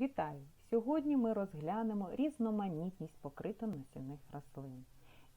Вітаю! Сьогодні ми розглянемо різноманітність покритонасінних рослин.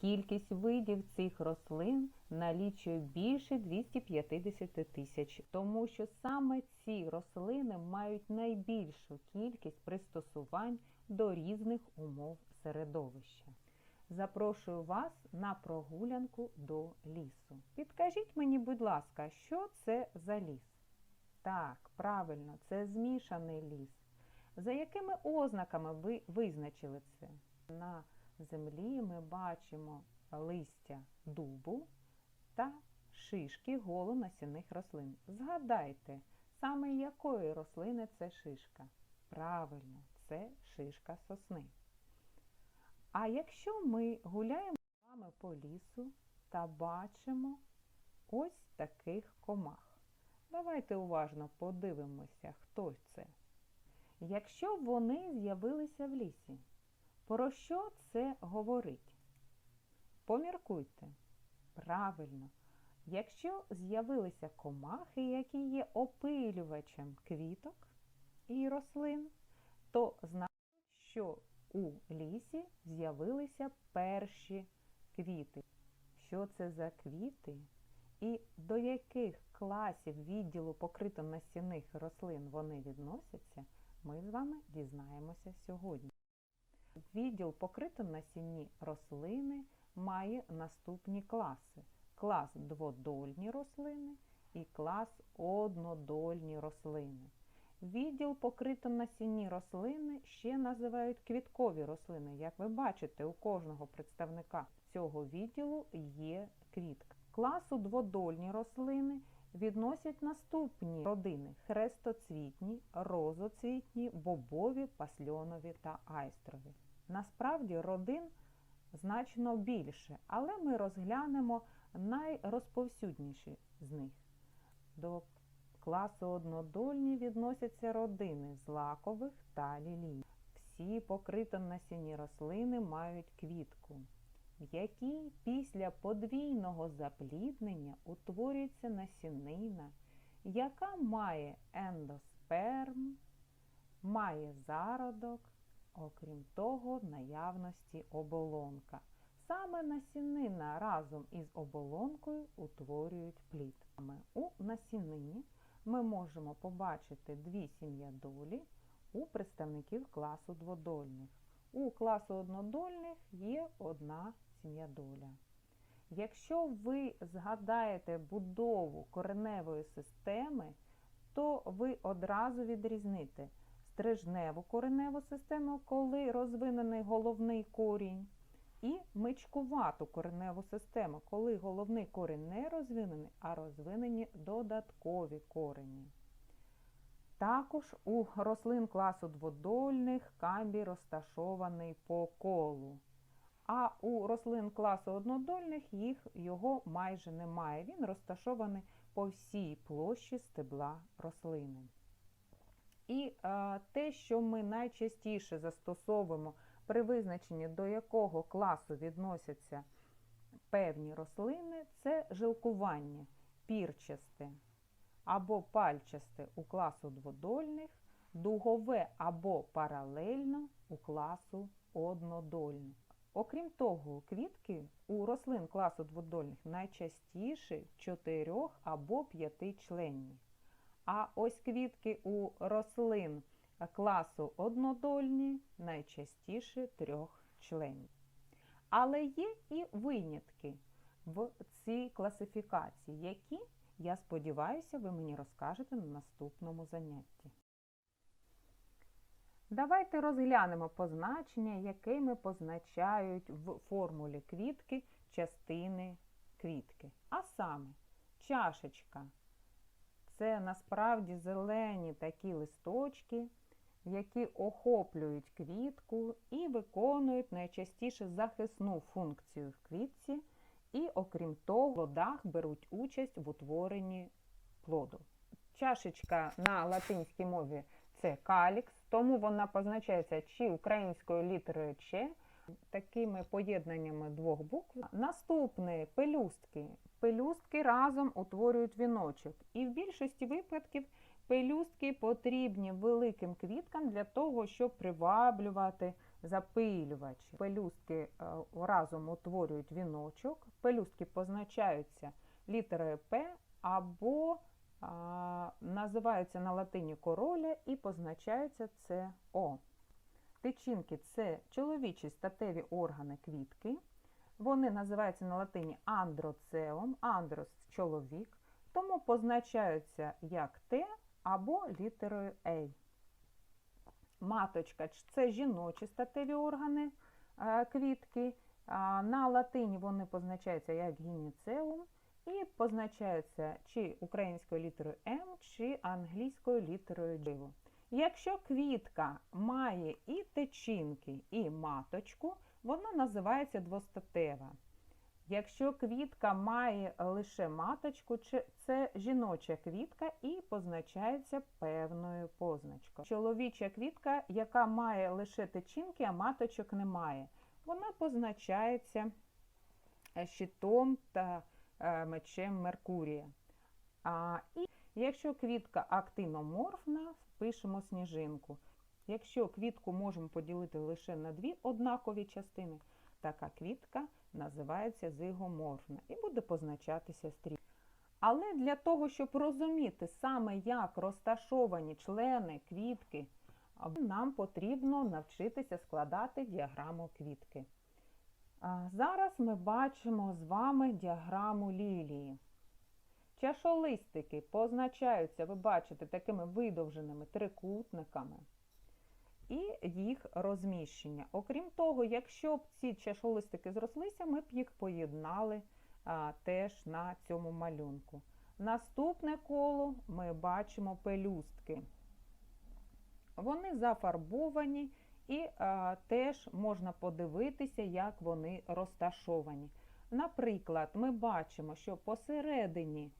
Кількість видів цих рослин налічує більше 250 тисяч, тому що саме ці рослини мають найбільшу кількість пристосувань до різних умов середовища. Запрошую вас на прогулянку до лісу. Підкажіть мені, будь ласка, що це за ліс? Так, правильно, це змішаний ліс. За якими ознаками ви визначили це? На землі ми бачимо листя дубу та шишки голонасінних рослин. Згадайте, саме якої рослини це шишка? Правильно, це шишка сосни. А якщо ми гуляємо з вами по лісу та бачимо ось таких комах. Давайте уважно подивимося, хто це. Якщо вони з'явилися в лісі, про що це говорить? Поміркуйте. Правильно, якщо з'явилися комахи, які є опилювачем квіток і рослин, то значить, що у лісі з'явилися перші квіти. Що це за квіти? І до яких класів відділу покритонасінних рослин вони відносяться, ми з вами дізнаємося сьогодні. Відділ покритонасінні рослини має наступні класи: клас дводольні рослини і клас однодольні рослини. Відділ покритонасінні рослини ще називають квіткові рослини. Як ви бачите, у кожного представника цього відділу є квітка. Класу дводольні рослини відносять наступні родини хрестоцвітні, розоцвітні, бобові, пасльонові та айстрові. Насправді родин значно більше, але ми розглянемо найрозповсюдніші з них. До класу однодольні відносяться родини злакових та лілій. Всі покритонасінні рослини мають квітку якій після подвійного запліднення утворюється насінина, яка має ендосперм, має зародок, окрім того, наявності оболонка. Саме насінина разом із оболонкою утворюють плід. У насінині ми можемо побачити дві сім'ядолі у представників класу дводольних. У класу однодольних є одна сім'ядоля. Якщо ви згадаєте будову кореневої системи, то ви одразу відрізните стрижневу кореневу систему, коли розвинений головний корінь, і мичкувату кореневу систему, коли головний корінь не розвинений, а розвинені додаткові корені. Також у рослин класу дводольних камбій розташований по колу. А у рослин класу однодольних їх його майже немає. Він розташований по всій площі стебла рослини. І е, те, що ми найчастіше застосовуємо при визначенні, до якого класу відносяться певні рослини, це жилкування пірчасте або пальчасте у класу дводольних, дугове або паралельно у класу однодольних. Окрім того, квітки у рослин класу дводольних найчастіше чотирьох або п'ятичленні. А ось квітки у рослин класу однодольні найчастіше трьохчленні. Але є і винятки в цій класифікації, які, я сподіваюся, ви мені розкажете на наступному занятті. Давайте розглянемо позначення, якими позначають в формулі квітки частини квітки. А саме, чашечка це насправді зелені такі листочки, які охоплюють квітку і виконують найчастіше захисну функцію в квітці, і, окрім того, в плодах беруть участь в утворенні плоду. Чашечка на латинській мові це калікс, тому вона позначається чи українською літерою Ч, такими поєднаннями двох букв. Наступне пелюстки. Пелюстки разом утворюють віночок. І в більшості випадків Пелюстки потрібні великим квіткам для того, щоб приваблювати запилювачі. Пелюстки е, разом утворюють віночок. Пелюстки позначаються літерою П або називаються на латині короля і позначаються це О. Тичинки це чоловічі статеві органи квітки. Вони називаються на латині андроцеум, андрос чоловік, тому позначаються як Т або літерою А. Маточка це жіночі статеві органи е, квітки. На латині вони позначаються як гініцеум і позначаються чи українською літерою М, чи англійською літерою Д. Якщо квітка має і течінки, і маточку, вона називається двостатева. Якщо квітка має лише маточку, це жіноча квітка і позначається певною позначкою. Чоловіча квітка, яка має лише течінки, а маточок немає, вона позначається щитом та мечем Меркурія. А, і якщо квітка актиноморфна, пишемо сніжинку. Якщо квітку можемо поділити лише на дві однакові частини, така квітка називається зигоморфна і буде позначатися стрілкою. Але для того, щоб розуміти саме, як розташовані члени квітки, нам потрібно навчитися складати діаграму квітки. Зараз ми бачимо з вами діаграму лілії. Чашолистики позначаються, ви бачите, такими видовженими трикутниками і їх розміщення. Окрім того, якщо б ці чашолистики зрослися, ми б їх поєднали а, теж на цьому малюнку. Наступне коло ми бачимо пелюстки. Вони зафарбовані і а, теж можна подивитися, як вони розташовані. Наприклад, ми бачимо, що посередині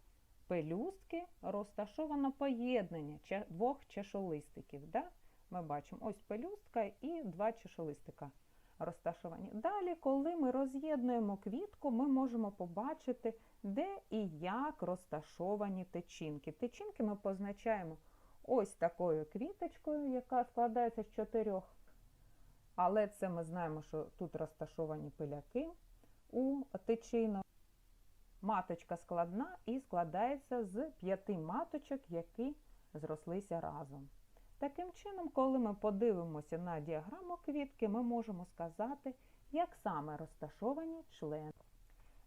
пелюстки розташовано поєднання двох чашолистиків. Да? Ми бачимо ось пелюстка і два чашолистика розташовані. Далі, коли ми роз'єднуємо квітку, ми можемо побачити, де і як розташовані тичинки. Тичинки ми позначаємо ось такою квіточкою, яка складається з чотирьох. Але це ми знаємо, що тут розташовані пиляки у тичинок. Маточка складна і складається з п'яти маточок, які зрослися разом. Таким чином, коли ми подивимося на діаграму квітки, ми можемо сказати, як саме розташовані члени.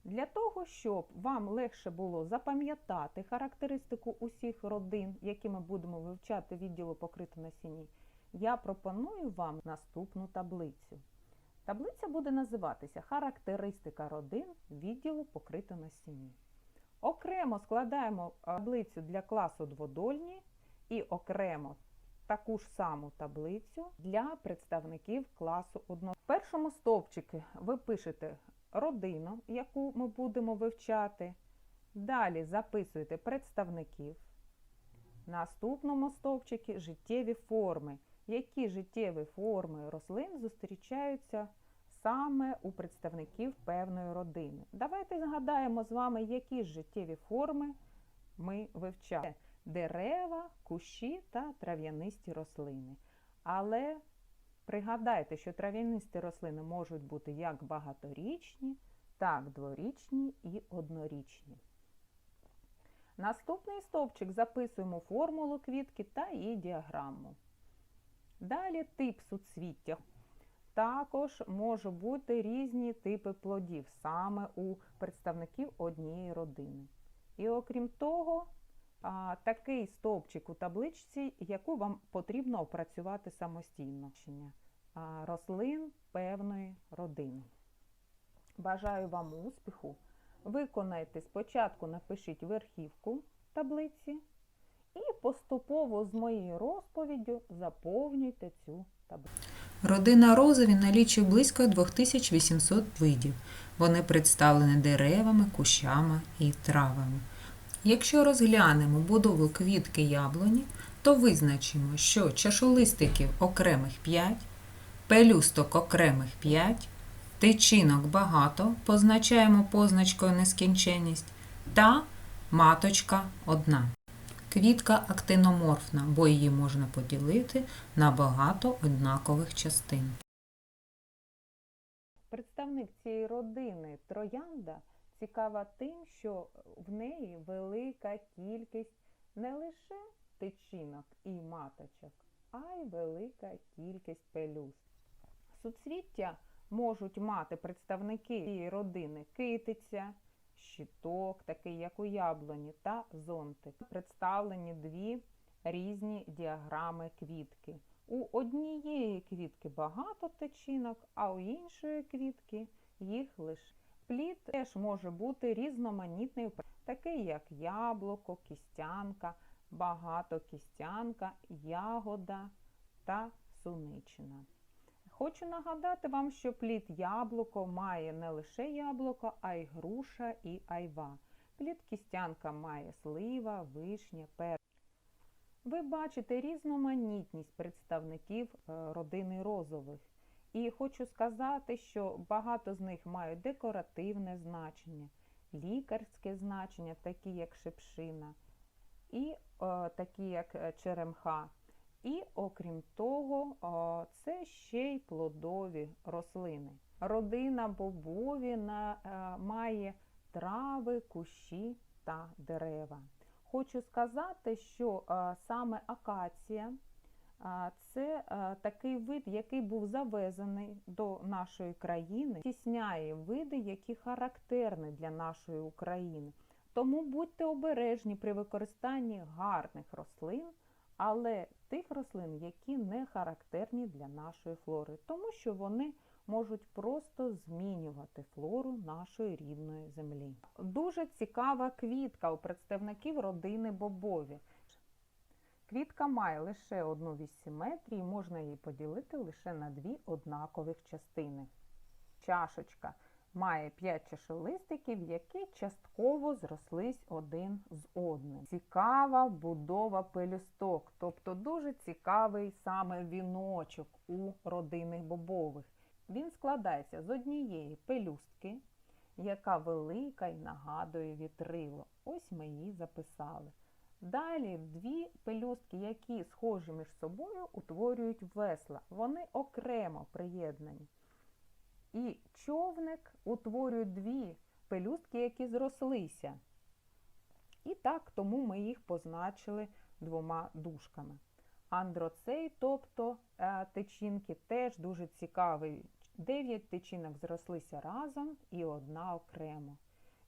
Для того, щоб вам легше було запам'ятати характеристику усіх родин, які ми будемо вивчати відділу покрито насінні, я пропоную вам наступну таблицю. Таблиця буде називатися Характеристика родин відділу покрито насінні. Окремо складаємо таблицю для класу дводольні і окремо таку ж саму таблицю для представників класу 1. В першому стовпчику ви пишете родину, яку ми будемо вивчати. Далі записуєте представників. Наступному стовпчику життєві форми. Які життєві форми рослин зустрічаються саме у представників певної родини? Давайте згадаємо з вами, які життєві форми ми вивчали дерева, кущі та трав'янисті рослини. Але пригадайте, що трав'янисті рослини можуть бути як багаторічні, так дворічні і однорічні. Наступний стовпчик записуємо формулу квітки та її діаграму. Далі тип суцвіття. Також можуть бути різні типи плодів саме у представників однієї родини. І окрім того, такий стовпчик у табличці, яку вам потрібно опрацювати самостійно. Рослин певної родини. Бажаю вам успіху. Виконайте спочатку, напишіть верхівку таблиці і поступово з моєю розповіддю заповнюйте цю таблицю. Родина розові налічує близько 2800 видів. Вони представлені деревами, кущами і травами. Якщо розглянемо будову квітки яблуні, то визначимо, що чашолистиків окремих 5, пелюсток окремих 5, тичинок багато, позначаємо позначкою нескінченність, та маточка одна. Квітка актиноморфна, бо її можна поділити на багато однакових частин. Представник цієї родини троянда цікава тим, що в неї велика кількість не лише тичинок і маточок, а й велика кількість пелюст. Суцвіття можуть мати представники цієї родини китиця, щиток, такий як у яблуні, та зонтик. Представлені дві різні діаграми квітки. У однієї квітки багато тичинок, а у іншої квітки їх лише. Плід теж може бути різноманітний, такий як яблуко, кістянка, багатокістянка, ягода та суничина. Хочу нагадати вам, що плід яблуко має не лише яблуко, а й груша і айва. Плід кістянка має слива, вишня, пер. Ви бачите різноманітність представників е, родини розових. І хочу сказати, що багато з них мають декоративне значення, лікарське значення, такі як шипшина, і е, такі як е, черемха. І окрім того, це ще й плодові рослини. Родина бобовіна е, має трави, кущі та дерева. Хочу сказати, що е, саме акація це е, такий вид, який був завезений до нашої країни, тісняє види, які характерні для нашої України. Тому будьте обережні при використанні гарних рослин, але тих рослин, які не характерні для нашої флори, тому що вони можуть просто змінювати флору нашої рідної землі. Дуже цікава квітка у представників родини бобові. Квітка має лише одну вісь симетрії, можна її поділити лише на дві однакових частини. Чашечка має 5 чашолистиків, які частково зрослись один з одним. Цікава будова пелюсток, тобто дуже цікавий саме віночок у родинних бобових. Він складається з однієї пелюстки, яка велика і нагадує вітрило. Ось ми її записали. Далі дві пелюстки, які схожі між собою, утворюють весла. Вони окремо приєднані. І човник утворює дві пелюстки, які зрослися. І так, тому ми їх позначили двома дужками. Андроцей, тобто е, тичинки, теж дуже цікавий. Дев'ять тичинок зрослися разом і одна окремо.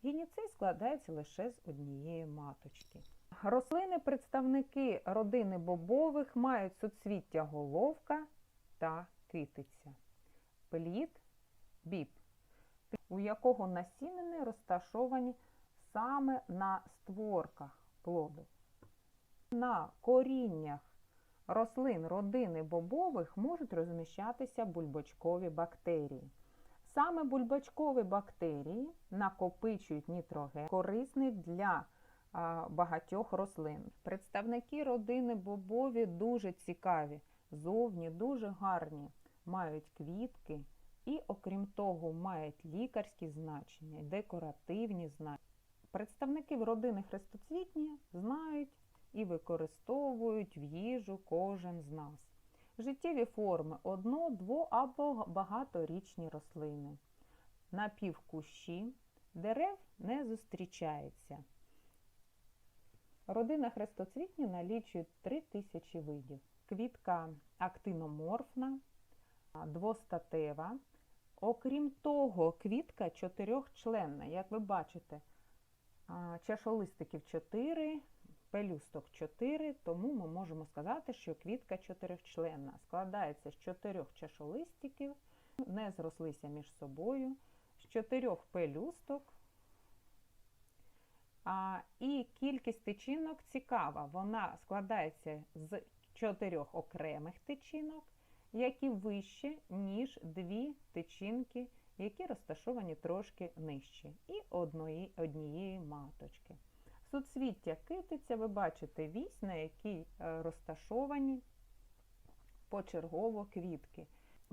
Гініцей складається лише з однієї маточки. Рослини, представники родини бобових, мають суцвіття головка та китиця. Плід біб, у якого насінини розташовані саме на створках плоду. На коріннях рослин родини бобових можуть розміщатися бульбочкові бактерії. Саме бульбочкові бактерії накопичують нітроген, корисний для багатьох рослин. Представники родини бобові дуже цікаві, зовні дуже гарні, мають квітки і, окрім того, мають лікарські значення, декоративні значення. Представники родини хрестоцвітні знають і використовують в їжу кожен з нас. Життєві форми одно, дво або багаторічні рослини. Напівкущі, дерев не зустрічається. Родина хрестоцвітні налічує 3000 видів. Квітка актиноморфна, двостатева. Окрім того, квітка чотирьохчленна. Як ви бачите, чашолистиків 4, пелюсток 4, тому ми можемо сказати, що квітка чотирьохчленна. Складається з чотирьох чашолистиків, не зрослися між собою, з чотирьох пелюсток. А, І кількість тичинок цікава. Вона складається з чотирьох окремих тичинок, які вище, ніж дві тичинки, які розташовані трошки нижче, і одної, однієї маточки. Суцвіття китиця, ви бачите вісь, на якій е, розташовані почергово квітки.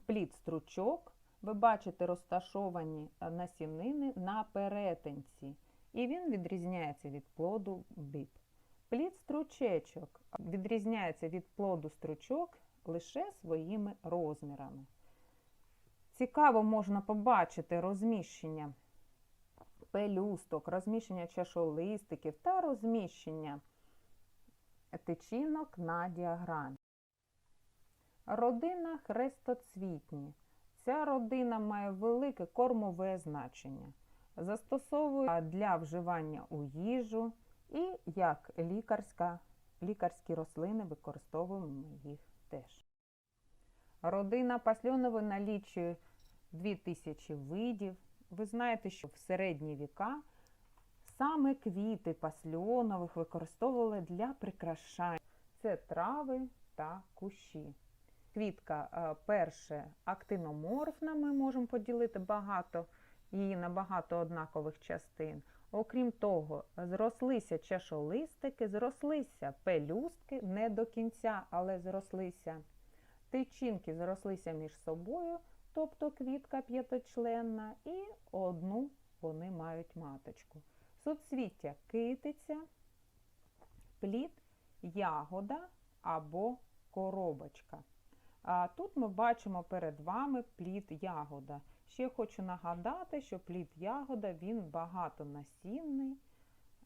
Плід стручок, ви бачите розташовані е, насінини на перетинці, і він відрізняється від плоду біб. Плід стручечок відрізняється від плоду стручок лише своїми розмірами. Цікаво можна побачити розміщення пелюсток, розміщення чашолистиків та розміщення тичинок на діаграмі. Родина хрестоцвітні. Ця родина має велике кормове значення. Застосовують для вживання у їжу і як лікарська, лікарські рослини використовуємо їх теж. Родина пасльонової налічує 2000 видів. Ви знаєте, що в середні віка саме квіти пасльонових використовували для прикрашань. Це трави та кущі. Квітка е, перше актиноморфна, ми можемо поділити багато її на багато однакових частин. Окрім того, зрослися чашолистики, зрослися пелюстки не до кінця, але зрослися. Тичинки зрослися між собою, тобто квітка п'ятичленна, і одну вони мають маточку. Суцвіття китиця, плід, ягода або коробочка. А тут ми бачимо перед вами плід ягода. Ще хочу нагадати, що плід ягода він багатонасінний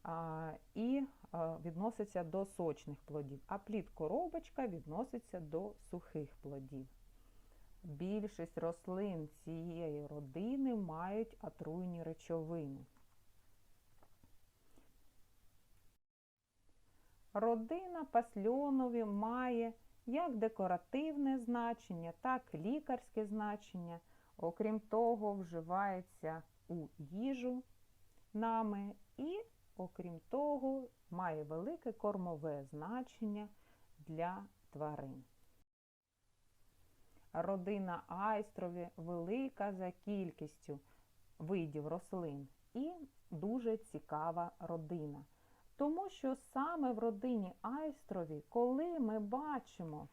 а, і а, відноситься до сочних плодів, а плід коробочка відноситься до сухих плодів. Більшість рослин цієї родини мають отруйні речовини. Родина пасльонові має як декоративне значення, так і лікарське значення. Окрім того, вживається у їжу нами і, окрім того, має велике кормове значення для тварин. Родина айстрові велика за кількістю видів рослин і дуже цікава родина. Тому що саме в родині айстрові, коли ми бачимо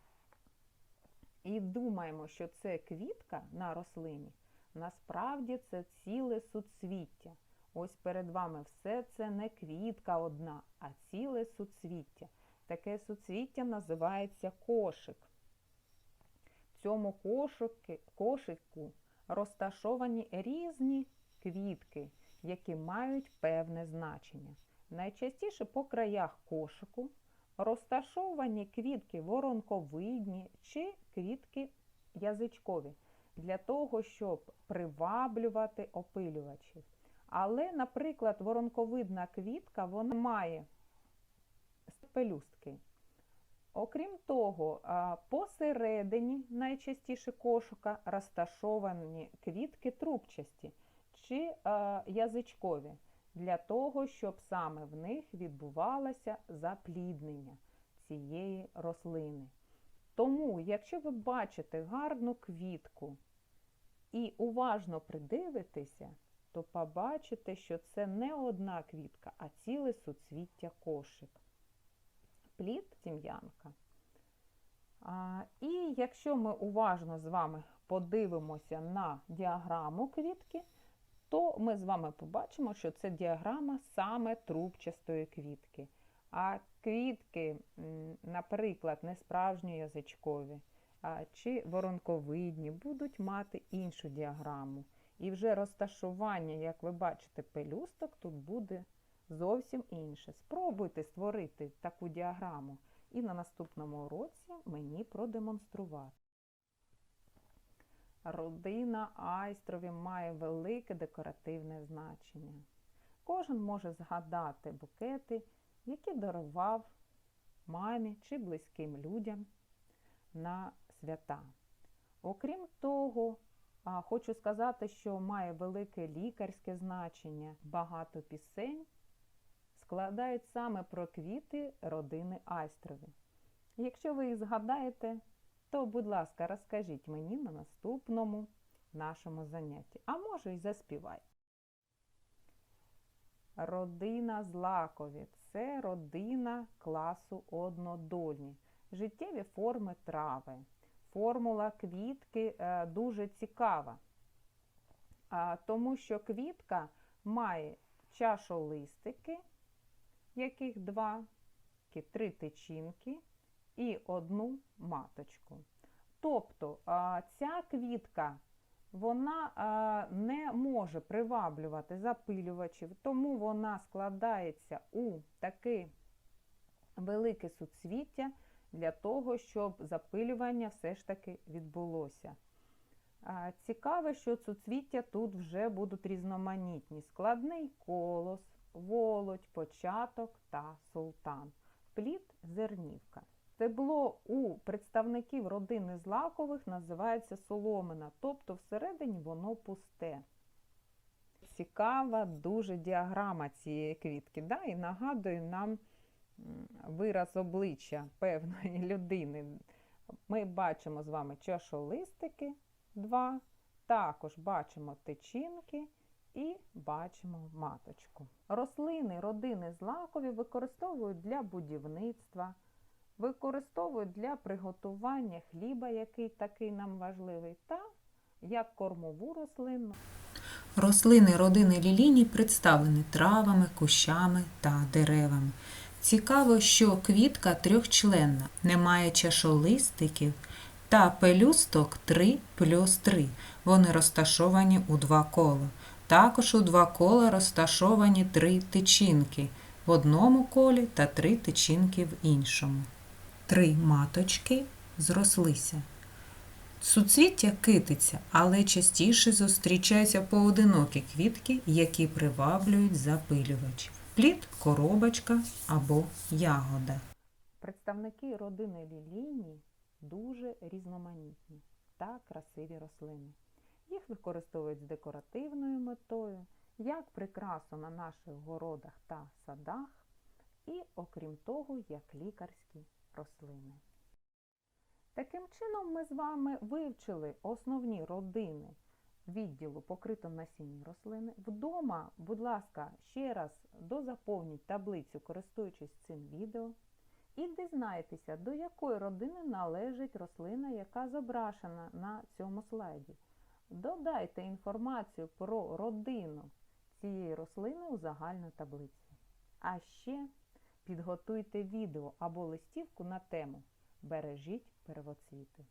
і думаємо, що це квітка на рослині, насправді це ціле суцвіття. Ось перед вами все це не квітка одна, а ціле суцвіття. Таке суцвіття називається кошик. В цьому кошики, кошику розташовані різні квітки, які мають певне значення. Найчастіше по краях кошику розташовані квітки воронковидні чи квітки язичкові для того, щоб приваблювати опилювачів. Але, наприклад, воронковидна квітка вона має пелюстки. Окрім того, посередині найчастіше кошика розташовані квітки трубчасті чи язичкові для того, щоб саме в них відбувалося запліднення цієї рослини. Тому, якщо ви бачите гарну квітку і уважно придивитеся, то побачите, що це не одна квітка, а ціле суцвіття кошик. Плід тім'янка. І якщо ми уважно з вами подивимося на діаграму квітки, то ми з вами побачимо, що це діаграма саме трубчастої квітки. А квітки, наприклад, несправжньо язичкові чи воронковидні, будуть мати іншу діаграму. І вже розташування, як ви бачите, пелюсток тут буде зовсім інше. Спробуйте створити таку діаграму і на наступному уроці мені продемонструвати. Родина айстрові має велике декоративне значення. Кожен може згадати букети, які дарував мамі чи близьким людям на свята. Окрім того, хочу сказати, що має велике лікарське значення. Багато пісень складають саме про квіти родини Айстрові. Якщо ви їх згадаєте, то, будь ласка, розкажіть мені на наступному нашому занятті. А може й заспівай. Родина злакові це родина класу однодольні. Життєві форми трави. Формула квітки е, дуже цікава, тому що квітка має чашолистики, яких два, три тичинки і одну маточку. Тобто ця квітка вона не може приваблювати запилювачів, тому вона складається у таке велике суцвіття для того, щоб запилювання все ж таки відбулося. А, Цікаве, що суцвіття тут вже будуть різноманітні: складний колос, володь, початок та султан. Плід зернівка. Стебло у представників родини злакових називається соломина, тобто всередині воно пусте. Цікава дуже діаграма цієї квітки, да? і нагадує нам вираз обличчя певної людини. Ми бачимо з вами чашолистики, два, також бачимо тичинки і бачимо маточку. Рослини родини злакові використовують для будівництва, використовують для приготування хліба, який такий нам важливий, та як кормову рослину. Рослини родини лілійні представлені травами, кущами та деревами. Цікаво, що квітка трьохчленна, не має чашолистиків та пелюсток 3 плюс 3. Вони розташовані у два кола. Також у два кола розташовані три тичинки в одному колі та три тичинки в іншому. Три маточки зрослися. Суцвіття китиця, але частіше зустрічаються поодинокі квітки, які приваблюють запилювачів. Плід, коробочка або ягода. Представники родини лілійні дуже різноманітні та красиві рослини. Їх використовують з декоративною метою, як прикрасу на наших городах та садах, і, окрім того, як лікарські рослини. Таким чином, ми з вами вивчили основні родини відділу покрито насінні рослини. Вдома, будь ласка, ще раз дозаповніть таблицю, користуючись цим відео, і дізнайтеся, до якої родини належить рослина, яка зображена на цьому слайді. Додайте інформацію про родину цієї рослини у загальну таблицю. А ще підготуйте відео або листівку на тему Бережіть первоцвіти.